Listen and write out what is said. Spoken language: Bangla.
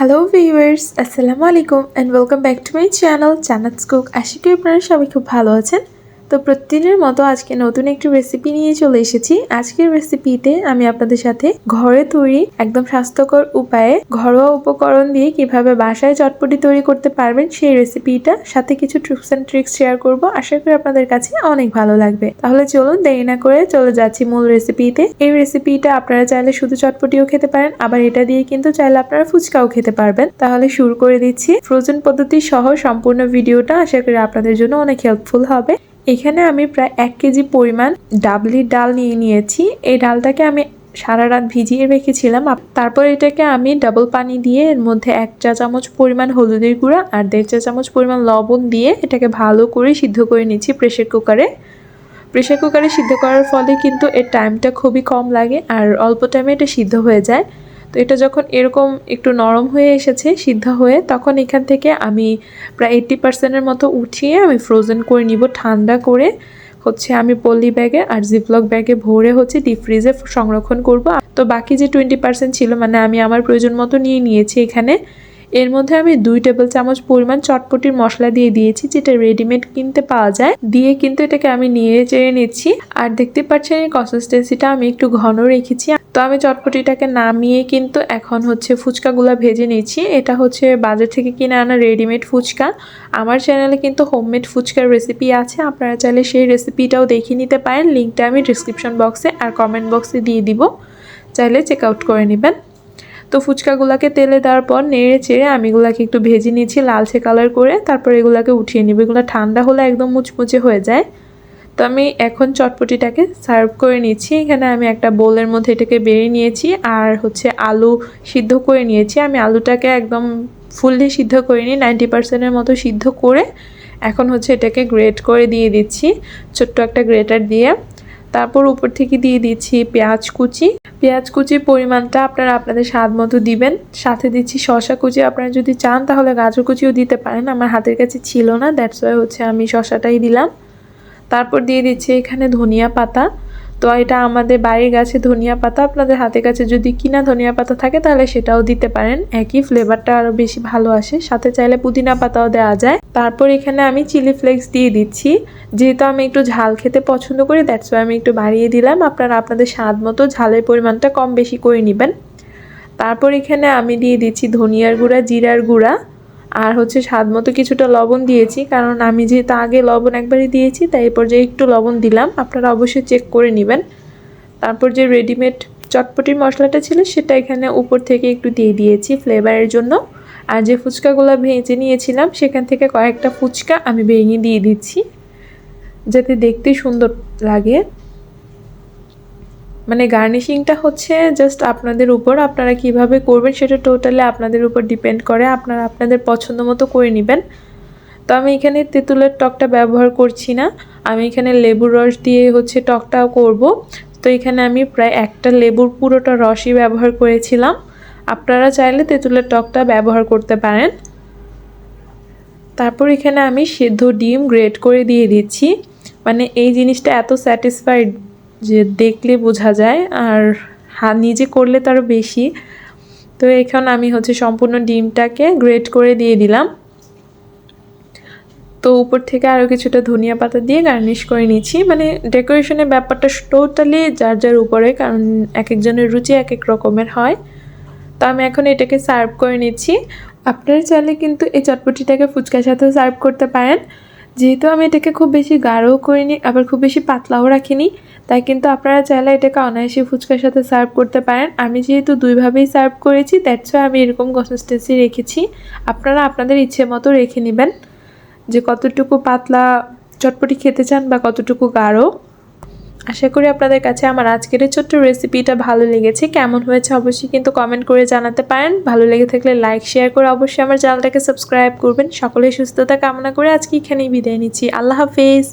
হ্যালো ভিউয়ার্স আসসালামু আলাইকুম and welcome back to my channel Jannat's cook আশা করি আপনারা সবাই খুব ভালো আছেন। তো প্রতিদিনের মতো আজকে নতুন একটি রেসিপি নিয়ে চলে এসেছি। আজকের রেসিপিতে আমি আপনাদের সাথে ঘরে তৈরি একদম স্বাস্থ্যকর উপায়ে ঘরোয়া উপকরণ দিয়ে কীভাবে বাসায় চটপটি তৈরি করতে পারবেন সেই রেসিপিটা সাথে কিছু ট্রিপস অ্যান্ড ট্রিক্স শেয়ার করব। আশা করি আপনাদের কাছে অনেক ভালো লাগবে। তাহলে চলুন দেরি না করে চলে যাচ্ছি মূল রেসিপিতে এই রেসিপিটা আপনারা চাইলে শুধু চটপটিও খেতে পারেন, আবার এটা দিয়ে কিন্তু চাইলে আপনারা ফুচকাও খেতে পারবেন। তাহলে শুরু করে দিচ্ছি। ফ্রোজেন পদ্ধতি সহ সম্পূর্ণ ভিডিওটা আশা করি আপনাদের জন্য অনেক হেল্পফুল হবে। এখানে আমি প্রায় এক কেজি পরিমাণ ডাবলির ডাল নিয়ে নিয়েছি। এই ডালটাকে আমি সারা রাত ভিজিয়ে রেখেছিলাম। তারপর এটাকে আমি ডাবল পানি দিয়ে এর মধ্যে এক চা চামচ পরিমাণ হলুদের গুঁড়া আর দেড় চা চামচ পরিমাণ লবণ দিয়ে এটাকে ভালো করে সিদ্ধ করে নিচ্ছি প্রেশার কুকারে প্রেশার কুকারে সিদ্ধ করার ফলে কিন্তু এর টাইমটা খুবই কম লাগে আর অল্প টাইমে এটা সিদ্ধ হয়ে যায়। তো এটা যখন এরকম একটু নরম হয়ে এসেছে, সিদ্ধ হয়ে, তখন এখান থেকে আমি প্রায় এইট্টি পার্সেন্টের মতো উঠিয়ে আমি ফ্রোজেন করে নিব ঠান্ডা করে। হচ্ছে আমি পলি ব্যাগে আর জিপলক ব্যাগে ভরে হচ্ছে ডিপ ফ্রিজে সংরক্ষণ করব। তো বাকি যে টোয়েন্টি পার্সেন্ট ছিল মানে আমি আমার প্রয়োজন মতো নিয়ে নিয়েছি এখানে। এর মধ্যে আমি দুই টেবিল চামচ পরিমাণ চটপটির মশলা দিয়ে দিয়েছি, যেটা রেডিমেড কিনতে পাওয়া যায়। দিয়ে কিন্তু এটাকে আমি নিয়ে চেয়ে নিচ্ছি। আর দেখতে পাচ্ছেন এই কনসিস্টেন্সিটা আমি একটু ঘন রেখেছি। তো আমি চটপটিটাকে নামিয়ে কিন্তু এখন হচ্ছে ফুচকাগুলো ভেজে নিচ্ছি। এটা হচ্ছে বাজার থেকে কিনে আনা রেডিমেড ফুচকা। আমার চ্যানেলে কিন্তু হোমমেড ফুচকার রেসিপি আছে। আপনারা চাইলে সেই রেসিপিটাও দেখে নিতে পারেন। লিঙ্কটা আমি ডিসক্রিপশন বক্সে আর কমেন্ট বক্সে দিয়ে দিব। চাইলে চেক আউট করে নেবেন। তো ফুচকাগুলোকে তেলে দেওয়ার পর নেড়ে চেড়ে আমি এগুলাকে একটু ভেজে নিয়েছি লালচে কালার করে। তারপর এগুলাকে উঠিয়ে নিব। এগুলো ঠান্ডা হলে একদম মুচমুচে হয়ে যায়। তো আমি এখন চটপটিটাকে সার্ভ করে নিচ্ছি। এখানে আমি একটা বোলের মধ্যে এটাকে বেড়ে নিয়েছি আর হচ্ছে আলু সিদ্ধ করে নিয়েছি। আমি আলুটাকে একদম ফুললি সিদ্ধ করিনি নাইনটি পার্সেন্টের মতো সিদ্ধ করে এখন হচ্ছে এটাকে গ্রেট করে দিয়ে দিচ্ছি, ছোট্ট একটা গ্রেটার দিয়ে। তারপর উপর থেকে দিয়ে দিচ্ছি পেঁয়াজ কুচি। পেঁয়াজ কুচির পরিমাণটা আপনারা আপনাদের স্বাদ মতো দিবেন। সাথে দিচ্ছি শশা কুচি, আপনারা যদি চান তাহলে গাজর কুচিও দিতে পারেন। আমার হাতের কাছে ছিল না দ্যাটস ওয়াই হচ্ছে আমি শশাটাই দিলাম। তারপর দিয়ে দিচ্ছি এখানে ধনিয়া পাতা। তো এটা আমাদের বাড়ির গাছে ধনিয়া পাতা, আপনাদের হাতের কাছে যদি কিনা ধনিয়া পাতা থাকে তাহলে সেটাও দিতে পারেন। একই ফ্লেভারটা আরও বেশি ভালো আসে। সাথে চাইলে পুদিনা পাতাও দেওয়া যায়। তারপর এখানে আমি চিলি ফ্লেক্স দিয়ে দিচ্ছি। যেহেতু আমি একটু ঝাল খেতে পছন্দ করি দ্যাটস ওয়াই আমি একটু বাড়িয়ে দিলাম। আপনারা আপনাদের স্বাদ মতো ঝালের পরিমাণটা কম বেশি করে নেবেন। তারপর এখানে আমি দিয়ে দিচ্ছি ধনিয়ার গুঁড়া, জিরার গুঁড়া। আর হচ্ছে স্বাদ মতো কিছুটা লবণ দিয়েছি, কারণ আমি যেহেতু আগে লবণ একবারই দিয়েছি, তাই এই পর্যায়ে একটু লবণ দিলাম। আপনারা অবশ্যই চেক করে নেবেন। তারপর যে রেডিমেড চটপটির মশলাটা ছিল, সেটা এখানে উপর থেকে একটু দিয়ে দিয়েছি ফ্লেভারের জন্য। আর যে ফুচকাগুলো ভেজে নিয়েছিলাম, সেখান থেকে কয়েকটা ফুচকা আমি ভেঙে দিয়ে দিচ্ছি, যাতে দেখতে সুন্দর লাগে। মানে গার্নিশিংটা হচ্ছে জাস্ট আপনাদের উপর আপনারা কীভাবে করবেন সেটা টোটালি আপনাদের উপর ডিপেন্ড করে, আপনারা আপনাদের পছন্দ মতো করে নেবেন। তো আমি এখানে তেঁতুলের টকটা ব্যবহার করছি না, আমি এখানে লেবুর রস দিয়ে হচ্ছে টকটা করব। তো এখানে আমি প্রায় একটা লেবুর পুরোটা রসই ব্যবহার করেছিলাম। আপনারা চাইলে তেঁতুলের টকটা ব্যবহার করতে পারেন। তারপর এখানে আমি সেদ্ধ ডিম গ্রেট করে দিয়ে দিচ্ছি। মানে এই জিনিসটা এত স্যাটিসফাইড যে দেখলে বোঝা যায় আর হা নিজে করলে তারও বেশি। তো এখন আমি হচ্ছে সম্পূর্ণ ডিমটাকে গ্রেট করে দিয়ে দিলাম। তো উপর থেকে আরও কিছুটা ধনিয়া পাতা দিয়ে গার্নিশ করে নিচ্ছি। মানে ডেকোরেশনের ব্যাপারটা টোটালি যার যার উপরে, কারণ এক একজনের রুচি এক এক রকমের হয়। তো আমি এখন এটাকে সার্ভ করে নিচ্ছি। আপনারা চাইলে কিন্তু এই চটপটিটাকে ফুচকার সাথে সার্ভ করতে পারেন। যেহেতু আমি এটাকে খুব বেশি গাঢ়ও করিনি, আবার খুব বেশি পাতলাও রাখিনি, তাই কিন্তু আপনারা চাইলে এটাকে অনায়াসে ফুচকার সাথে সার্ভ করতে পারেন। আমি যেহেতু দুইভাবেই সার্ভ করেছি দ্যাটস আমি এরকম কনসিস্টেন্সি রেখেছি। আপনারা আপনাদের ইচ্ছে মতো রেখে নেবেন। যে কতটুকু পাতলা, চটপটি খেতে চান বা কতটুকু গাঢ়। আশা করি আপনাদের কাছে আমার আজকের এই ছোট্ট রেসিপিটা ভালো লেগেছে। কেমন হয়েছে অবশ্যই কিন্তু কমেন্ট করে জানাতে পারেন। ভালো লেগে থাকলে লাইক শেয়ার করে অবশ্যই আমার চ্যানেলটাকে সাবস্ক্রাইব করবেন। সকলে সুস্থতা কামনা করে আজকে এখানেই বিদায় নিচ্ছি। আল্লাহ হাফেজ।